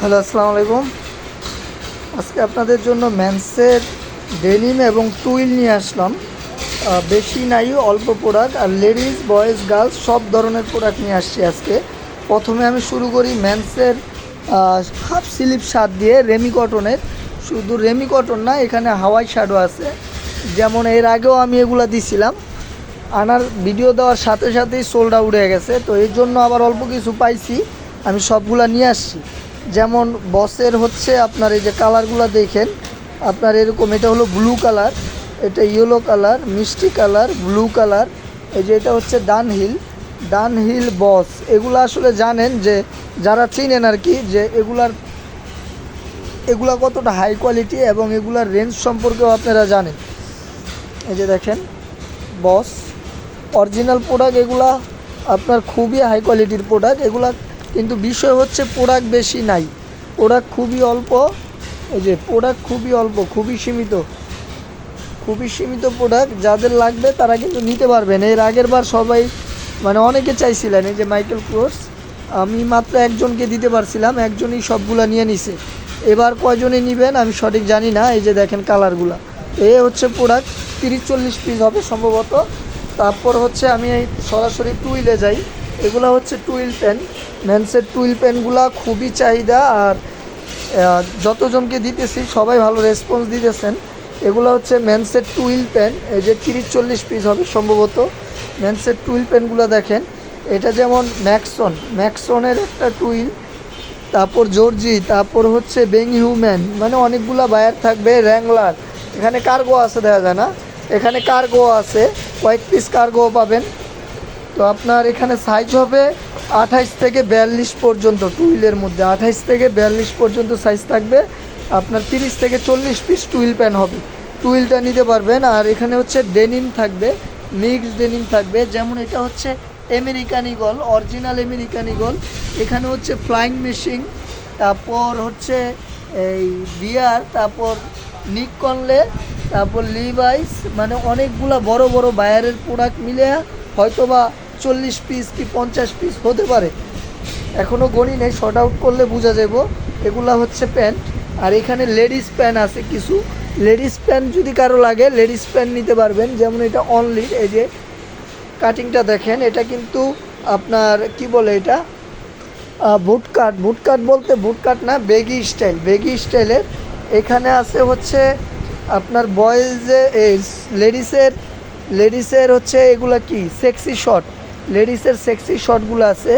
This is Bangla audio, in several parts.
হ্যালো, আসসালামু আলাইকুম। আজকে আপনাদের জন্য ম্যান্সের ডেনিম এবং টুইল নিয়ে আসলাম। বেশি নাই, অল্প প্রোডাক্ট। আর লেডিস, বয়েজ, গার্লস, সব ধরনের প্রোডাক্ট নিয়ে আসছি আজকে। প্রথমে আমি শুরু করি ম্যান্সের হাফ স্লিপ শার্ট দিয়ে রেমি কটনের। শুধু রেমি কটন না, এখানে হাওয়াই শার্টও আছে। যেমন এর আগেও আমি এগুলা দিছিলাম। আনার ভিডিও দেওয়ার সাথে সাথেই সোল্ড আউট হয়ে গেছে। তো এর জন্য আবার অল্প কিছু পাইছি। আমি সবগুলা নিয়ে আসছি। যেমন বসের হচ্ছে আপনার এই যে কালারগুলো দেখেন, আপনার এরকম, এটা হলো ব্লু কালার এটা ইয়েলো কালার মিষ্টি কালার ব্লু কালার এই যে এটা হচ্ছে ডানহিল ডানহিল বস এগুলো আসলে জানেন যে যারা চিনেন আর কি, যে এগুলার, এগুলা কতটা হাই কোয়ালিটি এবং এগুলার রেঞ্জ সম্পর্কেও আপনারা জানেন। এই যে দেখেন বস অরিজিনাল প্রোডাক্ট এগুলা আপনার খুবই হাই কোয়ালিটির প্রোডাক্ট এগুলা কিন্তু বিষয় হচ্ছে প্রোডাক্ট বেশি নাই। প্রোডাক্ট খুবই অল্প, এই যে প্রোডাক্ট খুবই অল্প, খুবই সীমিত। খুবই সীমিত প্রোডাক্ট, যাদের লাগবে তারা কিন্তু নিতে পারবেন। এর আগের বার সবাই মানে অনেকে চাইছিলেন, এই যে মাইকেল ক্লোর্স আমি মাত্র একজনকে দিতে পারছিলাম, একজনই সবগুলা নিয়ে নিছে। এবার কয়জনে নেবেন আমি সঠিক জানি না, এই যে দেখেন কালারগুলা। এ হচ্ছে প্রোডাক্ট, তিরিশ চল্লিশ পিস হবে সম্ভবত। তারপর হচ্ছে আমি এই সরাসরি টুইলে যাই। এগুলো হচ্ছে টুইল পেন। ম্যান্সের টুইল পেনগুলা খুবই চাহিদা আর যতজনকে দিতেছি সবাই ভালো রেসপন্স দিতেছেন। এগুলো হচ্ছে ম্যানসেট টুইল পেন, এই যে তিরিশ চল্লিশ পিস হবে সম্ভবত। ম্যানসেট টুইল পেনগুলো দেখেন, এটা যেমন ম্যাক্সন, ম্যাক্সনের একটা টুইল, তারপর জর্জি, তারপর হচ্ছে বেং হিউম্যান মানে অনেকগুলো বায়ার থাকবে, র্যাংলার। এখানে কার্গো আছে, দেখা যায় না? এখানে কার্গো আছে কয়েক পিস কার্গো পাবেন। তো আপনার এখানে সাইজ হবে আঠাইশ থেকে বিয়াল্লিশ পর্যন্ত টুইলের মধ্যে। আঠাইশ থেকে বিয়াল্লিশ পর্যন্ত সাইজ থাকবে। আপনার তিরিশ থেকে চল্লিশ পিস টুইল প্যান হবে। টুইলটা নিতে পারবেন। আর এখানে হচ্ছে ডেনিম থাকবে। মিক্সড ডেনিম থাকবে। যেমন এটা হচ্ছে American Eagle original American Eagle এখানে হচ্ছে ফ্লাইং মেশিন তারপর হচ্ছে এই বিয়ার তারপর নিক কনলে তারপর লিভাইস মানে অনেকগুলা বড় বড় বায়ারের প্রোডাক্ট মিলে হয়তো বা চল্লিশ পিস কি পঞ্চাশ পিস হতে পারে। এখনও গণি নেই শর্ট আউট করলে বোঝা যাব এগুলা হচ্ছে প্যান্ট আর এখানে লেডিস প্যান্ট আছে কিছু। লেডিস প্যান্ট যদি কারও লাগে লেডিস প্যান্ট নিতে পারবেন। যেমন এটা অনলি এই যে কাটিংটা দেখেন, এটা কিন্তু আপনার কি বলে এটা? বুট কাট বুট কাট বলতে বুট কাট না বেগি স্টাইল বেগি স্টাইলের এখানে আছে হচ্ছে আপনার বয়েজে লেডিসের লেডিসের হচ্ছে এগুলা কি? সেক্সি শর্ট লেডিসের সেক্সি শর্টগুলো আছে।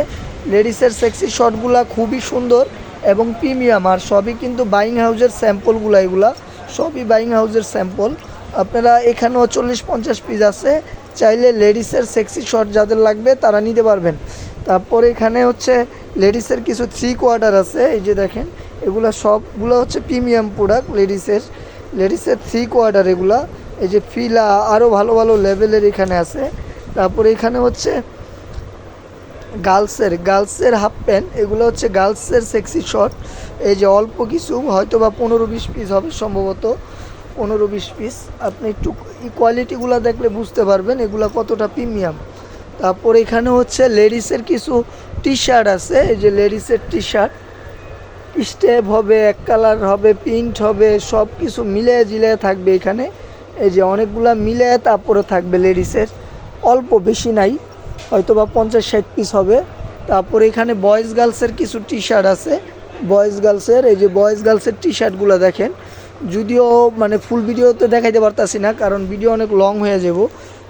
লেডিসের সেক্সি শর্টগুলো খুবই সুন্দর এবং প্রিমিয়াম আর সবই কিন্তু বাইং হাউসের স্যাম্পলগুলো এগুলা, সবই বাইং হাউসের স্যাম্পল আপনারা এখানেও চল্লিশ পঞ্চাশ পিস আছে, চাইলে লেডিসের সেক্সি শর্ট যাদের লাগবে তারা নিতে পারবেন। তারপর এখানে হচ্ছে লেডিসের কিছু থ্রি কোয়ার্টার আছে, এই যে দেখেন, এগুলা সবগুলো হচ্ছে প্রিমিয়াম প্রোডাক্ট লেডিসের। লেডিসের থ্রি কোয়ার্টার এগুলা, এই যে ফিলা আরও ভালো ভালো লেভেলের এখানে আছে। তারপরে এখানে হচ্ছে গার্লসের গার্লসের হাফ প্যান্ট এগুলো হচ্ছে গার্লসের সেক্সি শর্ট এই যে অল্প কিছু হয়তো বা পনেরো বিশ পিস হবে সম্ভবত, পনেরো বিশ পিস আপনি একটু কোয়ালিটিগুলো দেখলে বুঝতে পারবেন, এগুলো কতটা প্রিমিয়াম তারপর এখানে হচ্ছে লেডিসের কিছু টি শার্ট আছে, এই যে লেডিসের টি শার্ট স্টেপ হবে, এক কালার হবে প্রিন্ট হবে সব কিছু মিলে জিলে থাকবে এখানে। এই যে অনেকগুলা মিলে তারপরে থাকবে লেডিসের। অল্প, বেশি নাই। হয়তো বা পঞ্চাশ ষাট পিস হবে। তারপরে এখানে বয়েজ গার্লসের কিছু টি শার্ট আছে বয়েজ গার্লসের এই যে বয়েজ গার্লসের টি শার্টগুলো দেখেন। যদিও মানে ফুল ভিডিও ভিডিওতে দেখাইতে পারতাছি না, কারণ ভিডিও অনেক লং হয়ে যাব।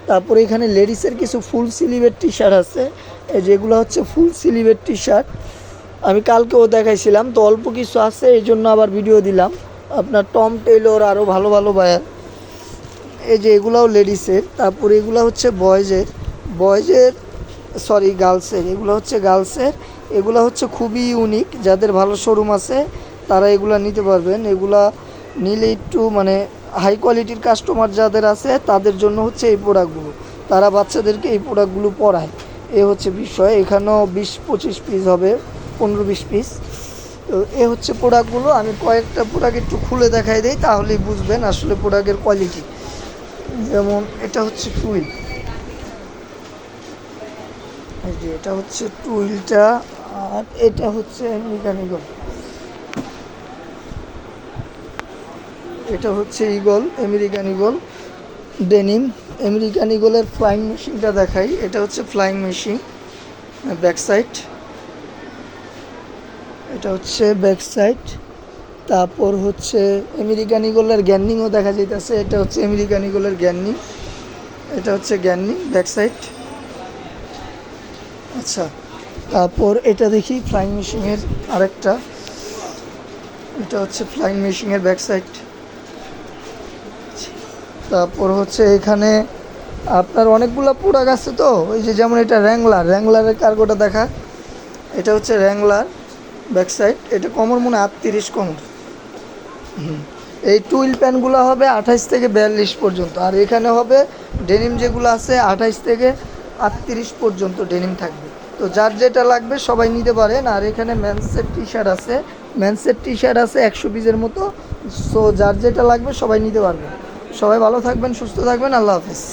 তারপরে এখানে লেডিসের কিছু ফুল স্লিভের টি শার্ট আছে। এই যেগুলো হচ্ছে ফুল স্লিভের টি শার্ট আমি কালকেও দেখাইছিলাম, তো অল্প কিছু আছে, এই জন্য আবার ভিডিও দিলাম। আপনার টম টেইলর আরও ভালো ভালো বায়ার এই যে এগুলাও লেডিসের তারপরে এগুলো হচ্ছে বয়েজের বয়েজের সরি গার্লসের এগুলো হচ্ছে গার্লসের এগুলো হচ্ছে খুবই ইউনিক যাদের ভালো শোরুম আছে, তারা এগুলো নিতে পারবেন। এগুলা নিলে একটু মানে হাই কোয়ালিটির কাস্টমার যাদের আছে, তাদের জন্য হচ্ছে এই প্রোডাক্টগুলো তারা বাচ্চাদেরকে এই প্রোডাক্টগুলো পড়ায়। এ হচ্ছে বিষয়। এখানেও বিশ, পঁচিশ পিস হবে, পনেরো, বিশ পিস তো এ হচ্ছে প্রোডাক্টগুলো আমি কয়েকটা প্রোডাক্ট একটু খুলে দেখাই দিই, তাহলেই বুঝবেন আসলে প্রোডাক্টের কোয়ালিটি যেমন এটা হচ্ছে টুইল এই যে, এটা হচ্ছে টুইলটা আর এটা হচ্ছে মেকানিক্যাল এটা হচ্ছে Eagle American Eagle denim. American ইগলের flying মেশিনটা দেখাই। এটা হচ্ছে ফ্লাইং মেশিন, ব্যাক সাইড। এটা হচ্ছে ব্যাক সাইড। তারপর হচ্ছে আমেরিকান ইগলের গ্যান্ডিংও দেখা যাইতেছে। এটা হচ্ছে আমেরিকান ইগলের গ্যান্ডিং এটা হচ্ছে গ্যান্ডিং ব্যাক সাইড। আচ্ছা তারপর এটা দেখি ফ্লাইং মেশিনের আরেকটা। এটা হচ্ছে ফ্লাইং মেশিনের ব্যাক সাইড তারপর হচ্ছে এখানে আপনার অনেকগুলো প্রোডাক্ট আছে তো? ওই যে যেমন এটা র্যাংলার র্যাংলারের কার্গোটা দেখা। এটা হচ্ছে র্যাংলার ব্যাক সাইড এটা কমর মনে আটত্রিশ কমর। হুম। এই টুইল প্যান্টগুলো হবে আঠাইশ থেকে বিয়াল্লিশ পর্যন্ত। আর এখানে হবে ডেনিম যেগুলো আছে আঠাইশ থেকে আটত্রিশ পর্যন্ত ডেনিম থাকবে। তো যার যেটা লাগবে সবাই নিতে পারেন। আর এখানে ম্যান্সের টি শার্ট আছে। ম্যান্সের টি শার্ট আছে একশো পিসের মতো। সো যার যেটা লাগবে সবাই নিতে পারবে। সবাই ভালো থাকবেন, সুস্থ থাকবেন। আল্লাহ হাফেজ।